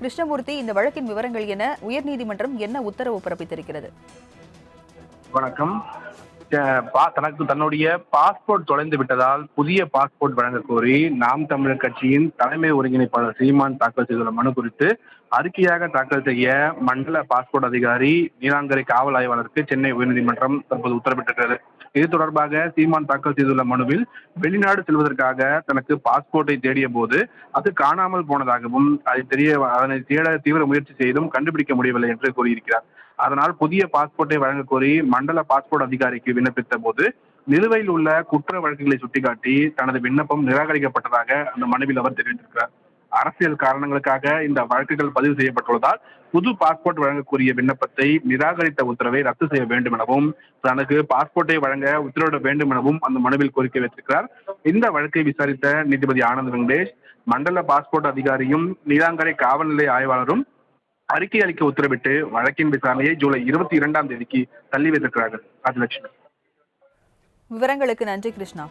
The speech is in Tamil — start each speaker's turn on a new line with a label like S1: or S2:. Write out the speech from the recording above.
S1: கிருஷ்ணமூர்த்தி இந்த வழக்கின் விவரங்கள் என உயர்நீதிமன்றம் என்ன உத்தரவு பிறப்பித்திருக்கிறது?
S2: வணக்கம். பா- தனக்கு தன்னுடைய பாஸ்போர்ட் தொலைந்து விட்டதால் புதிய பாஸ்போர்ட் வழங்க கோரி நாம் தமிழர் கட்சியின் தலைமை ஒருங்கிணைப்பாளர் சீமான் தாக்கல் செய்துள்ள மனு குறித்து அறிக்கையாக தாக்கல் செய்ய மண்டல பாஸ்போர்ட் அதிகாரி நீலாங்கரை காவல் ஆய்வாளருக்கு சென்னை உயர்நீதிமன்றம் தற்போது உத்தரவிட்டிருக்கிறது. இது தொடர்பாக சீமான் தாக்கல் செய்துள்ள மனுவில் வெளிநாடு செல்வதற்காக தனக்கு பாஸ்போர்ட்டை தேடிய போது அது காணாமல் போனதாகவும் அதை தெரிய அதனை தேட தீவிர முயற்சி செய்தும் கண்டுபிடிக்க முடியவில்லை என்று கூறியிருக்கிறார். அதனால் புதிய பாஸ்போர்ட்டை வழங்க கோரி மண்டல பாஸ்போர்ட் அதிகாரிக்கு விண்ணப்பித்த போது நிலுவையில் உள்ள குற்ற வழக்குகளை சுட்டிக்காட்டி தனது விண்ணப்பம் நிராகரிக்கப்பட்டதாக அந்த மனுவில் அவர் தெரிவித்திருக்கிறார். அரசியல் காரணங்களுக்காக இந்த வழக்குகள் பதிவு செய்யப்பட்டுள்ளதால் புது பாஸ்போர்ட் வழங்கக்கூடிய விண்ணப்பத்தை நிராகரித்த உத்தரவை ரத்து செய்ய வேண்டும் எனவும் தனக்கு பாஸ்போர்ட்டை வழங்க உத்தரவிட வேண்டும் எனவும் அந்த மனுவில் கோரிக்கை வைத்திருக்கிறார். இந்த வழக்கை விசாரித்த நீதிபதி ஆனந்த் வெங்கடேஷ் மண்டல பாஸ்போர்ட் அதிகாரியும் நீலாங்கரை காவல்நிலை ஆய்வாளரும் அறிக்கை அளிக்க உத்தரவிட்டு வழக்கின் விசாரணையை ஜூலை இருபத்தி இரண்டாம் தேதிக்கு தள்ளி வைத்திருக்கிறார்கள். ராஜலட்சுமி.
S1: விவரங்களுக்கு நன்றி கிருஷ்ணா.